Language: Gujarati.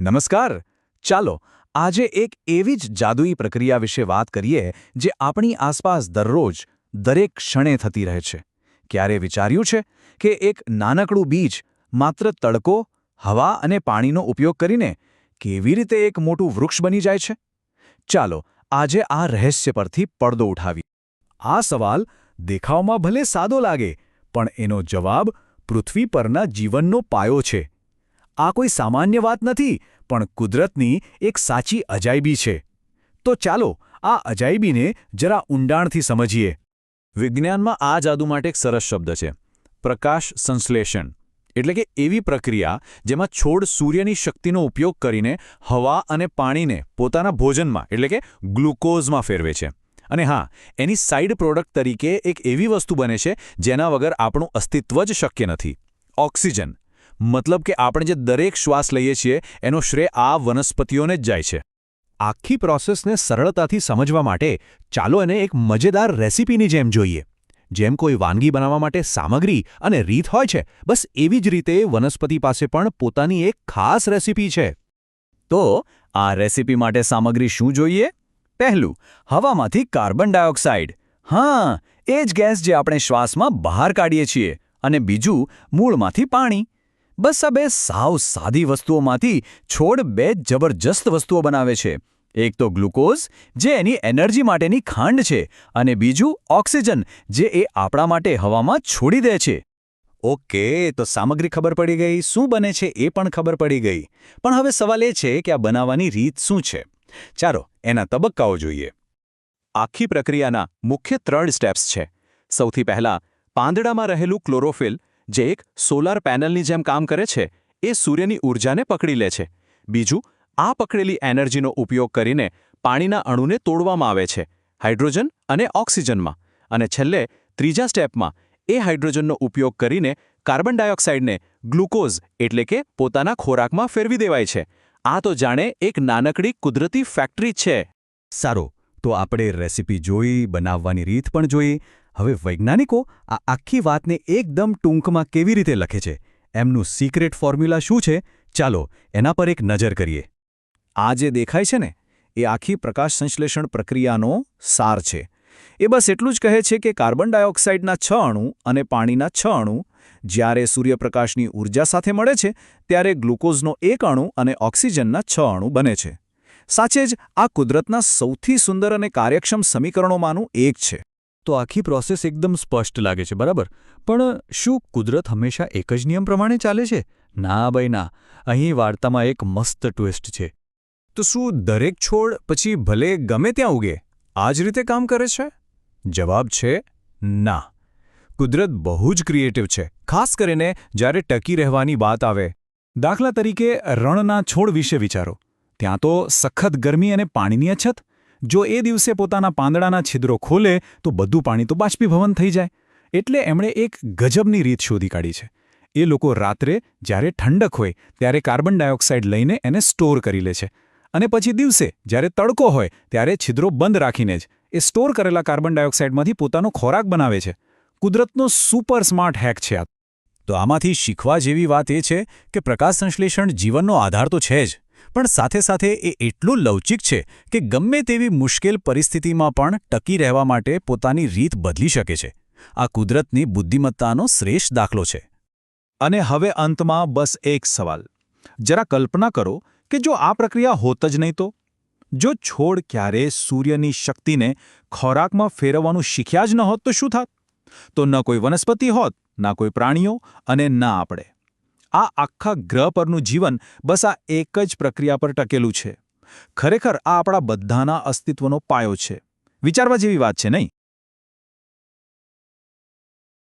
નમસ્કાર. ચાલો, આજે એક એવી જ જાદુઈ પ્રક્રિયા વિશે વાત કરીએ જે આપણી આસપાસ દરરોજ, દરેક ક્ષણે થતી રહે છે. ક્યારે વિચાર્યું છે કે એક નાનકડું બીજ માત્ર તડકો, હવા અને પાણીનો ઉપયોગ કરીને કેવી રીતે એક મોટું વૃક્ષ બની જાય છે? ચાલો, આજે આ રહસ્ય પરથી પડદો ઉઠાવી આ સવાલ દેખાવમાં ભલે સાદો લાગે, પણ એનો જવાબ પૃથ્વી પરના જીવનનો પાયો છે. આ કોઈ સામાન્ય વાત નથી, પણ કુદરતની એક સાચી અજાયબી છે. તો ચાલો આ અજાયબીને જરા ઊંડાણથી સમજીએ. વિજ્ઞાનમાં આ જાદુ માટે એક સરસ શબ્દ છે, પ્રકાશ સંશ્લેષણ. એટલે કે એવી પ્રક્રિયા જેમાં છોડ સૂર્યની શક્તિનો ઉપયોગ કરીને હવા અને પાણીને પોતાના ભોજનમાં, એટલે કે ગ્લુકોઝમાં ફેરવે છે. અને હા, એની સાઇડ પ્રોડક્ટ તરીકે એક એવી વસ્તુ બને છે જેના વગર આપણું અસ્તિત્વ જ શક્ય નથી. ઓક્સિજન. મતલબ કે આપણે જે દરેક શ્વાસ લઈએ છીએ, એનો શ્રેય આ વનસ્પતિઓને જ જાય છે. આખી પ્રોસેસને સરળતાથી સમજવા માટે ચાલો એને એક મજેદાર રેસીપીની જેમ જોઈએ. જેમ કોઈ વાનગી બનાવવા માટે સામગ્રી અને રીત હોય છે, બસ એવી જ રીતે વનસ્પતિ પાસે પણ પોતાની એક ખાસ રેસિપી છે. તો આ રેસીપી માટે સામગ્રી શું જોઈએ? પહેલું, હવામાંથી કાર્બન ડાયોક્સાઇડ. હા, એ જ ગેસ જે આપણે શ્વાસમાં બહાર કાઢીએ છીએ. અને બીજું, મૂળમાંથી પાણી. બસ આ બે સાવ સાદી વસ્તુઓમાંથી છોડ બે જબરજસ્ત વસ્તુઓ બનાવે છે. એક તો ગ્લુકોઝ, જે એની એનર્જી માટેની ખાંડ છે, અને બીજું ઓક્સિજન, જે એ આપણા માટે હવામાં છોડી દે છે. ઓકે, તો સામગ્રી ખબર પડી ગઈ, શું બને છે એ પણ ખબર પડી ગઈ. પણ હવે સવાલ એ છે કે આ બનાવવાની રીત શું છે? ચાલો, એના તબક્કાઓ જોઈએ. આખી પ્રક્રિયાના મુખ્ય ત્રણ સ્ટેપ્સ છે. સૌથી પહેલા, પાંદડામાં રહેલું ક્લોરોફિલ જે એક સોલાર પેનલની જેમ કામ કરે છે, એ સૂર્યની ઊર્જાને પકડી લે છે. બીજું, આ પકડેલી એનર્જીનો ઉપયોગ કરીને પાણીના અણુને તોડવામાં આવે છે, હાઇડ્રોજન અને ઓક્સિજનમાં. અને છેલ્લે, ત્રીજા સ્ટેપમાં, એ હાઇડ્રોજનનો ઉપયોગ કરીને કાર્બન ડાયોક્સાઇડને ગ્લુકોઝ એટલે કે પોતાના ખોરાકમાં ફેરવી દેવાય છે. આ તો જાણે એક નાનકડી કુદરતી ફેક્ટરી છે. સારું, તો આપણે રેસિપી જોઈ, બનાવવાની રીત પણ જોઈ હવે વૈજ્ઞાનિકો આ આખી વાતને એકદમ ટૂંકમાં કેવી રીતે લખે છે? એમનું સિક્રેટ ફોર્મ્યુલા શું છે? ચાલો એના પર એક નજર કરીએ. આ જે દેખાય છે ને, એ આખી પ્રકાશ સંશ્લેષણ પ્રક્રિયાનો સાર છે. એ બસ એટલું જ કહે છે કે કાર્બન ડાયોક્સાઇડના છ અણુ અને પાણીના છ અણુ જ્યારે સૂર્યપ્રકાશની ઊર્જા સાથે મળે છે, ત્યારે ગ્લુકોઝનો એક અણુ અને ઓક્સિજનના છ અણુ બને છે. સાચે જ આ કુદરતના સૌથી સુંદર અને કાર્યક્ષમ સમીકરણોમાંનું એક છે. તો આખી પ્રોસેસ એકદમ સ્પષ્ટ લાગે છે, બરાબર? પણ શું કુદરત હંમેશા એક જ નિયમ પ્રમાણે ચાલે છે? ના ભાઈ, ના. અહીં વાર્તામાં એક મસ્ત ટ્વિસ્ટ છે. તો શું દરેક છોડ પછી ભલે ગમે ત્યાં ઉગે, આ જ રીતે કામ કરે છે? જવાબ છે, ના. કુદરત બહુ જ ક્રિએટિવ છે, ખાસ કરીને જ્યારે ટકી રહેવાની વાત આવે. દાખલા તરીકે રણના છોડ વિશે વિચારો. ત્યાં તો સખત ગરમી અને પાણીની અછત જો એ દિવસે પોતાના પાંદડાના છિદ્રો ખોલે, તો બધું પાણી તો બાષ્પીભવન થઈ જાય. એટલે એમણે એક ગજબની રીત શોધી કાઢી છે. એ લોકો રાત્રે જ્યારે ઠંડક હોય, ત્યારે કાર્બન ડાયોક્સાઇડ લઈને એને સ્ટોર કરી લે છે. અને પછી દિવસે જ્યારે તડકો હોય, ત્યારે છિદ્રો બંધ રાખીને જ એ સ્ટોર કરેલા કાર્બન ડાયોક્સાઇડમાંથી પોતાનો ખોરાક બનાવે છે. કુદરતનો સુપર સ્માર્ટ હેક છે આ. તો આમાંથી શીખવા જેવી વાત એ છે કે પ્રકાશ સંશ્લેષણ જીવનનો આધાર તો છે જ. પણ સાથે સાથે એ એટલું લવચિક છે કે ગમે તેવી મુશ્કેલ પરિસ્થિતિમાં પણ ટકી રહેવા માટે પોતાની રીત બદલી શકે છે. આ કુદરતની બુદ્ધિમત્તાનો શ્રેષ્ઠ દાખલો છે. અને હવે અંતમાં બસ એક સવાલ. જરા કલ્પના કરો કે જો આ પ્રક્રિયા હોત જ નહીં તો? જો છોડ ક્યારે સૂર્યની શક્તિને ખોરાકમાં ફેરવવાનું શીખ્યા જ ન હોત તો શું થાત? તો ન કોઈ વનસ્પતિ હોત, ના કોઈ પ્રાણીઓ અને ના આપણે. આ આખા ગ્રહ પરનું જીવન બસ આ એક જ પ્રક્રિયા પર ટકેલું છે. ખરેખર આ આપણા બધાના અસ્તિત્વનો પાયો છે. વિચારવા જેવી વાત છે, નહીં?